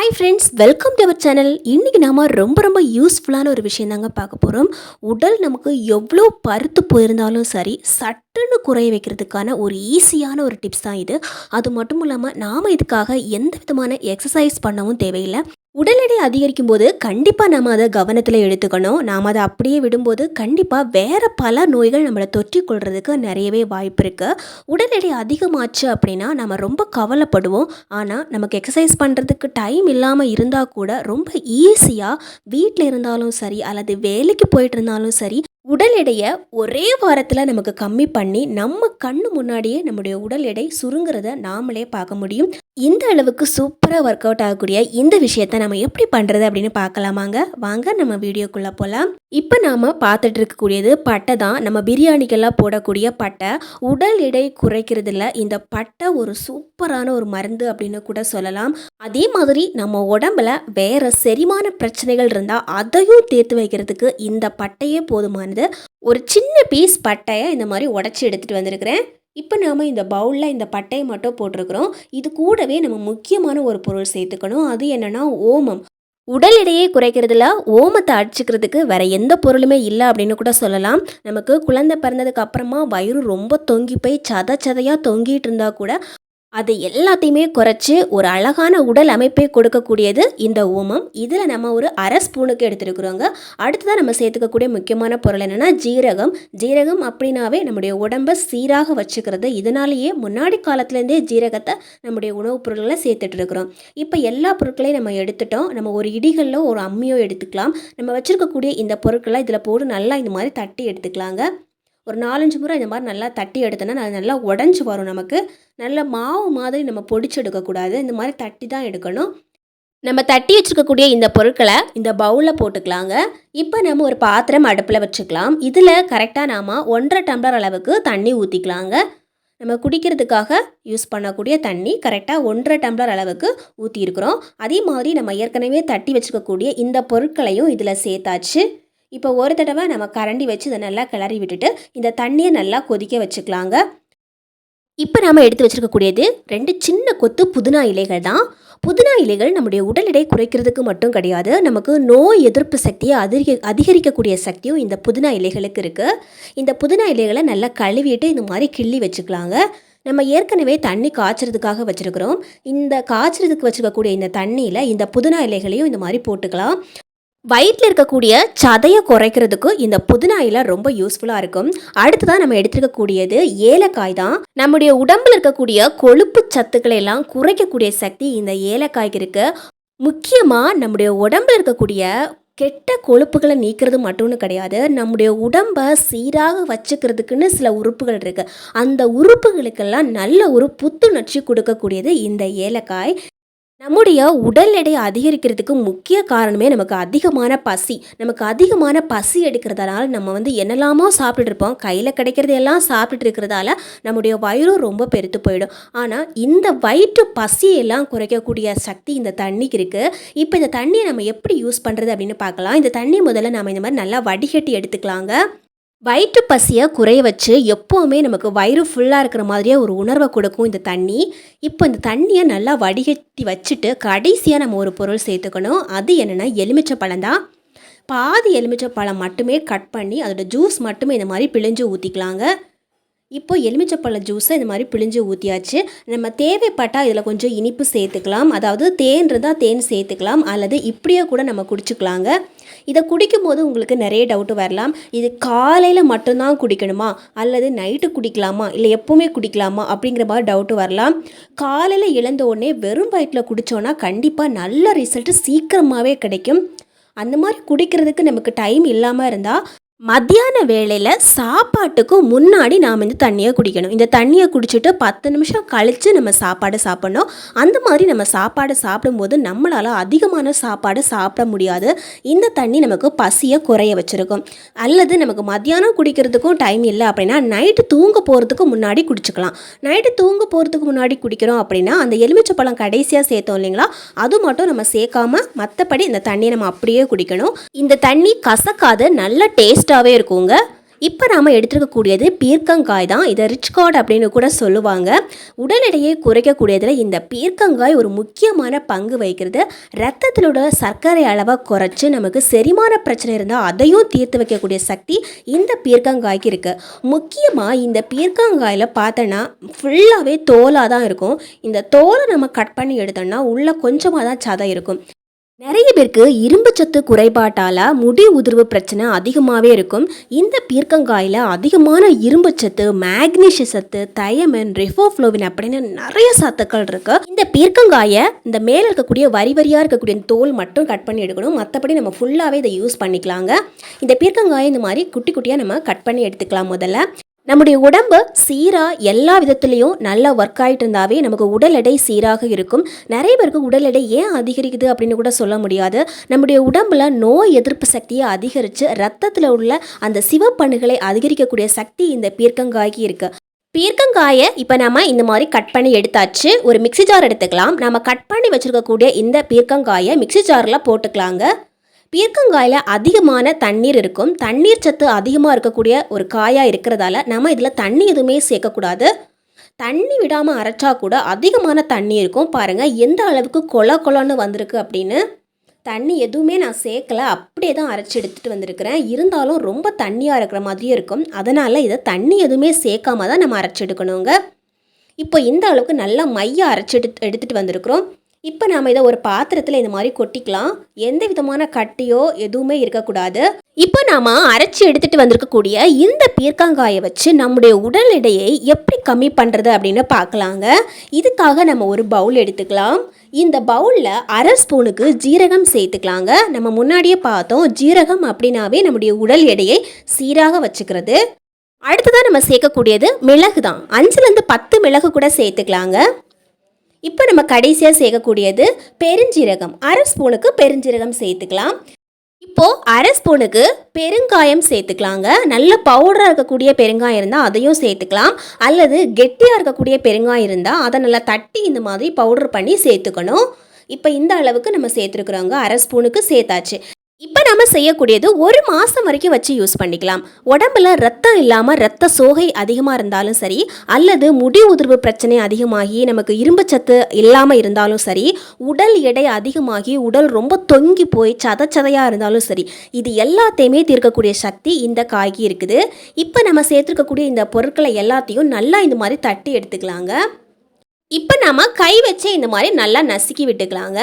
Hi friends welcome to our channel இன்றைக்கி நாம் ரொம்ப ரொம்ப யூஸ்ஃபுல்லான ஒரு விஷயம் தாங்க பார்க்க போகிறோம் உடல் நமக்கு எவ்வளோ பருத்து போயிருந்தாலும் சரி சட்டுன்னு குறைய வைக்கிறதுக்கான ஒரு ஈஸியான ஒரு டிப்ஸ் தான் இது. அது மட்டும் இல்லாமல் நாம் இதுக்காக எந்த விதமான எக்ஸசைஸ் பண்ணவும் தேவையில்லை. உடல் எடை அதிகரிக்கும் போது கண்டிப்பாக நம்ம அதை கவனத்தில் எடுத்துக்கணும். நாம் அதை அப்படியே விடும்போது கண்டிப்பாக வேறு பல நோய்கள் நம்மளை தொற்றி கொள்றதுக்கு நிறையவே வாய்ப்பு இருக்குது உடல் எடை அதிகமாச்சு அப்படின்னா நம்ம ரொம்ப கவலைப்படுவோம். ஆனால் நமக்கு எக்ஸசைஸ் பண்ணுறதுக்கு டைம் இல்லாமல் இருந்தால் கூட ரொம்ப ஈஸியாக வீட்டில் இருந்தாலும் சரி அல்லது வேலைக்கு போயிட்டு இருந்தாலும் சரி உடல் எடையை ஒரே வாரத்தில் நமக்கு கம்மி பண்ணி நம்ம கண்ணு முன்னாடியே நம்முடைய உடல் எடை சுருங்கிறத நாமளே பார்க்க முடியும். இந்த அளவுக்கு சூப்பராக ஒர்க் அவுட் ஆகக்கூடிய இந்த விஷயத்த நம்ம எப்படி பண்ணுறது அப்படின்னு பார்க்கலாமாங்க? வாங்க நம்ம வீடியோக்குள்ளே போகலாம் இப்போ நாம் பார்த்துட்டு இருக்கக்கூடியது பட்டை தான். நம்ம பிரியாணிக்கெல்லாம் போடக்கூடிய பட்டை. உடல் எடை குறைக்கிறதுல இந்த பட்டை ஒரு சூப்பரான ஒரு மருந்து அப்படின்னு கூட சொல்லலாம். அதே மாதிரி நம்ம உடம்புல வேறு செரிமான பிரச்சனைகள் இருந்தால் அதையும் தீர்த்து வைக்கிறதுக்கு இந்த பட்டையே வந்து ஒரு சின்ன பீஸ் பட்டையை இந்த மாதிரி உடச்சி எடுத்துகிட்டு வந்திருக்கிறேன். இப்போ நாம் இந்த பவுலில் இந்த பட்டையை மட்டும் போட்டிருக்கிறோம். இது கூடவே நம்ம முக்கியமான ஒரு பொருள் சேர்த்துக்கணும். அது என்னென்னா ஓமம். உடல் எடையை குறைக்கிறதுல ஓமத்தை அடிச்சுக்கிறதுக்கு வேற எந்த பொருளுமே இல்லை அப்படின்னு கூட சொல்லலாம். நமக்கு குழந்தை பிறந்ததுக்கு அப்புறமா வயிறு ரொம்ப தொங்கி போய் சத சதையாக தொங்கிட்டு இருந்தால் கூட அது எல்லாத்தையுமே குறைச்சி ஒரு அழகான உடல் அமைப்பை கொடுக்கக்கூடியது இந்த ஓமம். இதில் நம்ம ஒரு அரை ஸ்பூனுக்கு எடுத்துருக்குறோங்க. அடுத்ததாக நம்ம சேர்த்துக்கக்கூடிய முக்கியமான பொருள் என்னென்னா ஜீரகம். ஜீரகம் அப்படின்னாவே நம்முடைய உடம்பை சீராக வச்சுக்கிறது. இதனாலேயே முன்னாடி காலத்துலேருந்தே ஜீரகத்தை நம்முடைய உணவுப் பொருட்களை சேர்த்துட்டு இருக்கிறோம் இப்போ எல்லா பொருட்களையும் நம்ம எடுத்துட்டோம். நம்ம ஒரு இடிகளில் ஒரு அம்மியோ எடுத்துக்கலாம். நம்ம வச்சுருக்கக்கூடிய இந்த பொருட்களை இதில் போட்டு நல்லா இந்த மாதிரி தட்டி எடுத்துக்கலாங்க. ஒரு நாலஞ்சு முறை இந்த மாதிரி நல்லா தட்டி எடுத்தோன்னா அது நல்லா உடஞ்சி வரும் நமக்கு. நல்ல மாவு மாதிரி நம்ம பொடிச்சு எடுக்கக்கூடாது. இந்த மாதிரி தட்டி தான் எடுக்கணும். நம்ம தட்டி வச்சுருக்கக்கூடிய இந்த பொருட்களை இந்த பவுலில் போட்டுக்கலாங்க. இப்போ நம்ம ஒரு பாத்திரம் அடுப்பில் வச்சுக்கலாம். இதில் கரெக்டாக நாம் ஒன்றரை டம்ளர் அளவுக்கு தண்ணி ஊற்றிக்கலாங்க நம்ம குடிக்கிறதுக்காக யூஸ் பண்ணக்கூடிய தண்ணி கரெக்டாக ஒன்றரை டம்ளர் அளவுக்கு ஊற்றிருக்கிறோம் அதே மாதிரி நம்ம ஏற்கனவே தட்டி வச்சுருக்கக்கூடிய இந்த பொருட்களையும் இதில் சேர்த்தாச்சு. இப்போ ஒரு தடவை நம்ம கரண்டி வச்சு இதை நல்லா கிளறி விட்டுட்டு இந்த தண்ணியை நல்லா கொதிக்க வச்சுக்கலாங்க. இப்போ நாம் எடுத்து வச்சுருக்கக்கூடியது ரெண்டு சின்ன கொத்து புதினா இலைகள் தான். புதினா இலைகள் நம்முடைய உடல் எடை குறைக்கிறதுக்கு மட்டும் கிடையாது நமக்கு நோய் எதிர்ப்பு சக்தியை அதிக அதிகரிக்கக்கூடிய சக்தியும் இந்த புதினா இலைகளுக்கு இருக்குது இந்த புதினா இலைகளை நல்லா கழுவிட்டு இந்த மாதிரி கிள்ளி வச்சுக்கலாங்க. நம்ம ஏற்கனவே தண்ணி காய்ச்சறதுக்காக வச்சுருக்கிறோம். இந்த காய்ச்சறதுக்கு வச்சுருக்கக்கூடிய இந்த தண்ணியில் இந்த புதினா இலைகளையும் இந்த மாதிரி போட்டுக்கலாம். வயிற்றில் இருக்கக்கூடிய சதையை குறைக்கிறதுக்கு இந்த புதினா இலை ரொம்ப யூஸ்ஃபுல்லாக இருக்கும். அடுத்ததான் நம்ம எடுத்துருக்கக்கூடியது ஏலக்காய் தான். நம்முடைய உடம்பில் இருக்கக்கூடிய கொழுப்பு சத்துக்களை எல்லாம் குறைக்கக்கூடிய சக்தி இந்த ஏலக்காய்க்கு இருக்குது முக்கியமாக நம்முடைய உடம்புல இருக்கக்கூடிய கெட்ட கொழுப்புகளை நீக்கிறது மட்டும்னு கிடையாது. நம்முடைய உடம்பை சீராக வச்சுக்கிறதுக்குன்னு சில உறுப்புகள் இருக்குது அந்த உறுப்புகளுக்கெல்லாம் நல்ல ஒரு புத்துணர்ச்சி கொடுக்கக்கூடியது இந்த ஏலக்காய். நம்முடைய உடல் எடை அதிகரிக்கிறதுக்கு முக்கிய காரணமே நமக்கு அதிகமான பசி. நமக்கு அதிகமான பசி எடுக்கிறதுனால நம்ம வந்து என்னெல்லாமோ சாப்பிட்டுட்டு இருப்போம். கையில் கிடைக்கிறது எல்லாம் சாப்பிட்டுட்டு இருக்கிறதால நம்முடைய வயிறும் ரொம்ப பெருத்து போயிடும். ஆனால் இந்த வயிற்று பசியெல்லாம் குறைக்கக்கூடிய சக்தி இந்த தண்ணிக்கு இருக்குது இப்போ இந்த தண்ணியை நம்ம எப்படி யூஸ் பண்ணுறது அப்படின்னு பார்க்கலாம். இந்த தண்ணி முதல்ல நம்ம இந்த மாதிரி நல்லா வடிகட்டி எடுத்துக்கலாங்க. வயிற்று பசியை குறைய வச்சு எப்போவுமே நமக்கு வயிறு ஃபுல்லாக இருக்கிற மாதிரியே ஒரு உணர்வை கொடுக்கும் இந்த தண்ணி. இப்போ இந்த தண்ணியை நல்லா வடிகட்டி வச்சுட்டு கடைசியாக நம்ம ஒரு பொருள் சேர்த்துக்கணும். அது என்னென்னா எலுமிச்சை தான். பாதி எலுமிச்சை பழம் மட்டுமே கட் பண்ணி அதோட ஜூஸ் மட்டுமே இந்த மாதிரி பிழிஞ்சு ஊற்றிக்கலாங்க இப்போ எலுமிச்சைப்பழ ஜூஸை இந்த மாதிரி பிழிஞ்சு ஊற்றியாச்சு நம்ம தேவைப்பட்டால் இதில் கொஞ்சம் இனிப்பு சேர்த்துக்கலாம். அதாவது தேன் இருந்தால் தேன் சேர்த்துக்கலாம். அல்லது இப்படியே கூட நம்ம குடிச்சுக்கலாங்க. இதை குடிக்கும் போது உங்களுக்கு நிறைய டவுட்டு வரலாம். இது காலையில் மட்டும்தான் குடிக்கணுமா? அல்லது நைட்டு குடிக்கலாமா? இல்லை எப்போவுமே குடிக்கலாமா? அப்படிங்கிற மாதிரி டவுட்டு வரலாம். காலையில் இழந்த உடனே வெறும் வயிற்றில் குடித்தோன்னா கண்டிப்பாக நல்ல ரிசல்ட்டு சீக்கிரமாகவே கிடைக்கும். அந்த மாதிரி குடிக்கிறதுக்கு நமக்கு டைம் இல்லாமல் இருந்தால் மத்தியான வேளையில் சாப்பாட்டுக்கு முன்னாடி நாம் இந்த தண்ணியை குடிக்கணும். இந்த தண்ணியை குடிச்சிட்டு பத்து நிமிஷம் கழித்து நம்ம சாப்பாடு சாப்பிட்ணும். அந்த மாதிரி நம்ம சாப்பாடு சாப்பிடும்போது நம்மளால் அதிகமான சாப்பாடு சாப்பிட முடியாது. இந்த தண்ணி நமக்கு பசியை குறைய வச்சுருக்கும். அல்லது நமக்கு மத்தியானம் குடிக்கிறதுக்கும் டைம் இல்லை அப்படின்னா நைட்டு தூங்க போகிறதுக்கு முன்னாடி குடிச்சிக்கலாம். நைட்டு தூங்க போகிறதுக்கு முன்னாடி குடிக்கிறோம் அப்படின்னா அந்த எலுமிச்சப்பழம் கடைசியாக சேர்த்தோம் இல்லைங்களா? அது மட்டும் நம்ம சேர்க்காம மற்றபடி இந்த தண்ணியை நம்ம அப்படியே குடிக்கணும். இந்த தண்ணி கசக்காத நல்ல டேஸ்ட் டேஸ்ட்டாகவே இருக்குங்க. இப்போ நாம் எடுத்துருக்கக்கூடியது பீர்க்கங்காய் தான். இதை ரிச் கார்டு அப்படின்னு கூட சொல்லுவாங்க. உடல் எடையை குறைக்கக்கூடியதில் இந்த பீர்க்கங்காய் ஒரு முக்கியமான பங்கு வகிக்கிறது. ரத்தத்திலோட சர்க்கரை அளவை குறைச்சி நமக்கு செரிமான பிரச்சனை இருந்தால் அதையும் தீர்த்து வைக்கக்கூடிய சக்தி இந்த பீர்க்கங்காய்க்கு இருக்குது முக்கியமாக இந்த பீர்க்கங்காயில் பார்த்தோன்னா ஃபுல்லாகவே தோலாக தான் இருக்கும். இந்த தோலை நம்ம கட் பண்ணி எடுத்தோம்னா உள்ளே கொஞ்சமாக தான் சதை இருக்கும். நிறைய பேருக்கு இரும்பு சத்து குறைபாட்டால் முடி உதிர்வு பிரச்சனை அதிகமாகவே இருக்கும். இந்த பீர்க்கங்காயில் அதிகமான இரும்பு சத்து மேக்னீஷிய சத்து தயமன் ரெஃபோஃப்ளோவின் அப்படின்னு நிறைய சத்துக்கள் இருக்கு. இந்த பீர்க்கங்காயை இந்த மேலே இருக்கக்கூடிய வரி வரியாக இருக்கக்கூடிய தோல் மட்டும் கட் பண்ணி எடுக்கணும். மற்றபடி நம்ம ஃபுல்லாகவே இதை யூஸ் பண்ணிக்கலாங்க. இந்த பீர்க்கங்காயை இந்த மாதிரி குட்டி குட்டியாக நம்ம கட் பண்ணி எடுத்துக்கலாம் முதல்ல. நம்முடைய உடம்பு சீராக எல்லா விதத்துலேயும் நல்லா ஒர்க் ஆகிட்டு இருந்தாவே நமக்கு உடல் எடை சீராக இருக்கும். நிறைய பேருக்கு உடல் எடை ஏன் அதிகரிக்குது அப்படின்னு கூட சொல்ல முடியாது. நம்முடைய உடம்புல நோய் எதிர்ப்பு சக்தியை அதிகரித்து ரத்தத்தில் உள்ள அந்த சிவப்பணுகளை அதிகரிக்கக்கூடிய சக்தி இந்த பீர்க்கங்காய்க்கு இருக்குது பீர்க்கங்காயை இப்போ நம்ம இந்த மாதிரி கட் பண்ணி எடுத்தாச்சு. ஒரு மிக்ஸி ஜார் எடுத்துக்கலாம். நம்ம கட் பண்ணி வச்சுருக்கக்கூடிய இந்த பீர்க்கங்காயை மிக்ஸி ஜாரில் போட்டுக்கலாங்க. பீர்க்கங்காயில் அதிகமான தண்ணீர் இருக்கும். தண்ணீர் சத்து அதிகமாக இருக்கக்கூடிய ஒரு காயாக இருக்கிறதால நம்ம இதில் தண்ணி எதுவுமே சேர்க்கக்கூடாது. தண்ணி விடாமல் அரைச்சா கூட அதிகமான தண்ணி இருக்கும். பாருங்கள் எந்த அளவுக்கு கொல கொலன்னு வந்திருக்கு அப்படின்னு. தண்ணி எதுவுமே நான் சேர்க்கல. அப்படியே தான் அரைச்சி எடுத்துகிட்டு வந்திருக்கிறேன். இருந்தாலும் ரொம்ப தண்ணியாக இருக்கிற மாதிரியும் இருக்கும். அதனால் இதை தண்ணி எதுவுமே சேர்க்காம தான் நம்ம அரைச்சி எடுக்கணுங்க. இப்போ இந்த அளவுக்கு நல்லா மைய அரைச்சி எடுத்து எடுத்துகிட்டு வந்திருக்கிறோம். இப்போ நாம் இதை ஒரு பாத்திரத்தில் இந்த மாதிரி கொட்டிக்கலாம். எந்த விதமான கட்டியோ எதுவுமே இருக்கக்கூடாது. இப்போ நாம் அரைச்சி எடுத்துகிட்டு வந்திருக்கக்கூடிய இந்த பீர்க்கங்காயை வச்சு நம்முடைய உடல் எடையை எப்படி கம்மி பண்ணுறது அப்படின்னு பார்க்கலாங்க. இதுக்காக நம்ம ஒரு பவுல் எடுத்துக்கலாம். இந்த பவுலில் அரை ஸ்பூனுக்கு ஜீரகம் சேர்த்துக்கலாங்க. நம்ம முன்னாடியே பார்த்தோம் ஜீரகம் அப்படின்னாவே நம்முடைய உடல் எடையை சீராக வச்சுக்கிறது. அடுத்ததாக நம்ம சேர்க்கக்கூடியது மிளகு தான் அஞ்சுலேருந்து பத்து மிளகு கூட சேர்த்துக்கலாங்க. இப்போ நம்ம கடைசியாக சேர்க்கக்கூடியது பெருஞ்சீரகம். அரை ஸ்பூனுக்கு பெருஞ்சீரகம் சேர்த்துக்கலாம். இப்போது அரை ஸ்பூனுக்கு பெருங்காயம் சேர்த்துக்கலாங்க. நல்ல பவுடராக இருக்கக்கூடிய பெருங்காயம் இருந்தால் அதையும் சேர்த்துக்கலாம். அல்லது கெட்டியாக இருக்கக்கூடிய பெருங்காயம் இருந்தால் அதை நல்லா தட்டி இந்த மாதிரி பவுடர் பண்ணி சேர்த்துக்கணும். இப்போ இந்த அளவுக்கு நம்ம சேர்த்துருக்குறோங்க. அரை ஸ்பூனுக்கு சேர்த்தாச்சு. இப்போ நம்ம செய்யக்கூடியது ஒரு மாதம் வரைக்கும் வச்சு யூஸ் பண்ணிக்கலாம். உடம்புல ரத்தம் இல்லாமல் ரத்த சோகை அதிகமாக இருந்தாலும் சரி அல்லது முடி உதிர்வு பிரச்சனை அதிகமாகி நமக்கு இரும்பு சத்து இல்லாமல் இருந்தாலும் சரி உடல் எடை அதிகமாகி உடல் ரொம்ப தொங்கி போய் சதச்சதையாக சதையாக இருந்தாலும் சரி இது எல்லாத்தையுமே தீர்க்கக்கூடிய சக்தி இந்த காய்க்கு இருக்குது. இப்போ நம்ம சேர்த்துருக்கக்கூடிய இந்த பொருட்களை எல்லாத்தையும் நல்லா இந்த மாதிரி தட்டி எடுத்துக்கலாங்க. இப்போ நம்ம கை வச்சு இந்த மாதிரி நல்லா நசுக்கி விட்டுக்கலாங்க.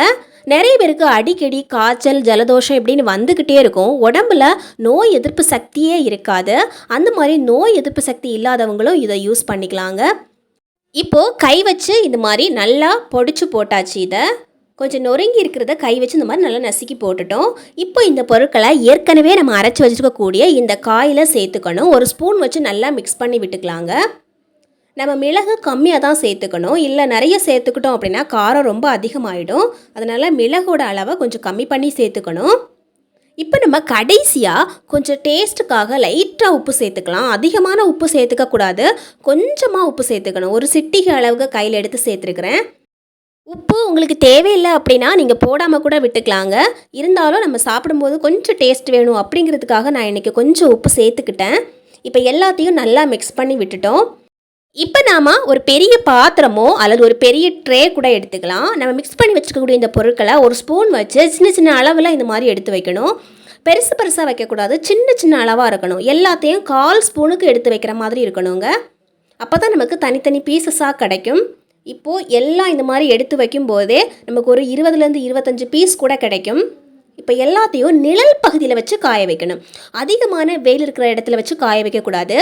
நிறைய பேருக்கு அடிக்கடி காய்ச்சல் ஜலதோஷம் இப்படின்னு வந்துக்கிட்டே இருக்கும். உடம்புல நோய் எதிர்ப்பு சக்தியே இருக்காது. அந்த மாதிரி நோய் எதிர்ப்பு சக்தி இல்லாதவங்களும் இதை யூஸ் பண்ணிக்கலாங்க. இப்போது கை வச்சு இந்த மாதிரி நல்லா பொடிச்சு போட்டாச்சு இதை. கொஞ்சம் நொறுங்கி இருக்கிறத கை வச்சு இந்த மாதிரி நல்லா நசுக்கி போட்டுட்டோம். இப்போ இந்த பொருட்களை ஏற்கனவே நம்ம அரைச்சி வச்சுருக்கக்கூடிய இந்த காயில் சேர்த்துக்கணும். ஒரு ஸ்பூன் வச்சு நல்லா மிக்ஸ் பண்ணி விட்டுக்கலாங்க. நம்ம மிளகு கம்மியாக தான் சேர்த்துக்கணும். இல்லை நிறைய சேர்த்துக்கிட்டோம் அப்படின்னா காரம் ரொம்ப அதிகமாகிடும் அதனால் மிளகோட அளவை கொஞ்சம் கம்மி பண்ணி சேர்த்துக்கணும். இப்போ நம்ம கடைசியாக கொஞ்சம் டேஸ்ட்டுக்காக லைட்டாக உப்பு சேர்த்துக்கலாம். அதிகமான உப்பு சேர்த்துக்கக்கூடாது கொஞ்சமாக உப்பு சேர்த்துக்கணும். ஒரு சிட்டிகை அளவுக்கு கையில் எடுத்து சேர்த்துருக்குறேன். உப்பு உங்களுக்கு தேவையில்லை அப்படின்னா நீங்கள் போடாமல் கூட விட்டுக்கலாங்க. இருந்தாலும் நம்ம சாப்பிடும்போது கொஞ்சம் டேஸ்ட் வேணும் அப்படிங்கிறதுக்காக நான் இன்றைக்கி கொஞ்சம் உப்பு சேர்த்துக்கிட்டேன். இப்போ எல்லாத்தையும் நல்லா மிக்ஸ் பண்ணி விட்டுட்டோம். இப்போ நாம் ஒரு பெரிய பாத்திரமோ அல்லது ஒரு பெரிய ட்ரே கூட எடுத்துக்கலாம். நம்ம மிக்ஸ் பண்ணி வச்சுக்கக்கூடிய இந்த பொருட்களை ஒரு ஸ்பூன் வச்சு சின்ன சின்ன அளவில் இந்த மாதிரி எடுத்து வைக்கணும். பெருசு பெருசாக வைக்கக்கூடாது. சின்ன சின்ன அளவாக இருக்கணும். எல்லாத்தையும் கால் ஸ்பூனுக்கு எடுத்து வைக்கிற மாதிரி இருக்கணுங்க. அப்போ தான் நமக்கு தனித்தனி பீசஸாக கிடைக்கும். இப்போது எல்லாம் இந்த மாதிரி எடுத்து வைக்கும் போதே நமக்கு ஒரு இருபதுலேருந்து இருபத்தஞ்சி பீஸ் கூட கிடைக்கும். இப்போ எல்லாத்தையும் நிழல் பகுதியில் வச்சு காய வைக்கணும். அதிகமான வெயில் இருக்கிற இடத்துல வச்சு காய வைக்கக்கூடாது.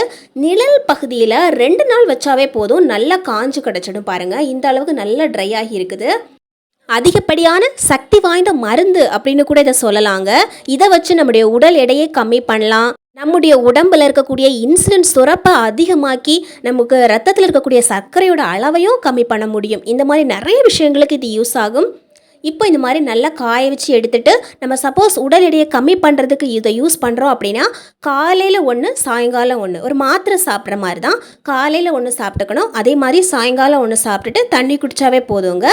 நிழல் பகுதியில் ரெண்டு நாள் வச்சாவே போதும். நல்லா காஞ்சு கிடச்சிடும் பாருங்கள் இந்த அளவுக்கு நல்லா ட்ரை ஆகி இருக்குது. அதிகப்படியான சக்தி வாய்ந்த மருந்து அப்படின்னு கூட இதை சொல்லலாங்க. இதை வச்சு நம்முடைய உடல் எடையை கம்மி பண்ணலாம். நம்முடைய உடம்பில் இருக்கக்கூடிய இன்சுலின் சுரப்பை அதிகமாக்கி நமக்கு ரத்தத்தில் இருக்கக்கூடிய சர்க்கரையோட அளவையும் கம்மி பண்ண முடியும். இந்த மாதிரி நிறைய விஷயங்களுக்கு இது யூஸ் ஆகும். இப்போ இந்த மாதிரி நல்லா காய வச்சு எடுத்துகிட்டு நம்ம சப்போஸ் உடல் எடையை கம்மி பண்ணுறதுக்கு இதை யூஸ் பண்ணுறோம் அப்படின்னா காலையில் ஒன்று சாயங்காலம் ஒன்று ஒரு மாத்திரை சாப்பிட்ற மாதிரி தான். காலையில் ஒன்று சாப்பிட்டுக்கணும். அதே மாதிரி சாயங்காலம் ஒன்று சாப்பிட்டுட்டு தண்ணி குடித்தாவே போதுங்க.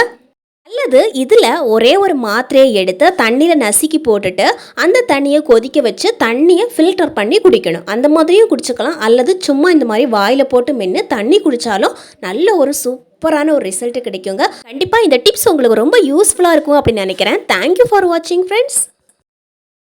அல்லது இதில் ஒரே ஒரு மாத்திரையை எடுத்து தண்ணியில் நசுக்கி போட்டுட்டு அந்த தண்ணியை கொதிக்க வச்சு தண்ணியை ஃபில்டர் பண்ணி குடிக்கணும். அந்த மாதிரியும் குடிச்சுக்கலாம். அல்லது சும்மா இந்த மாதிரி வாயில் போட்டு மென்று தண்ணி குடித்தாலும் நல்ல ஒரு சூப்பரான ஒரு ரிசல்ட் கிடைக்குங்க. கண்டிப்பாக இந்த டிப்ஸ் உங்களுக்கு ரொம்ப யூஸ்ஃபுல்லாக இருக்கும் அப்படின்னு நினைக்கிறேன். தேங்க்யூ ஃபார் வாட்சிங் ஃப்ரெண்ட்ஸ்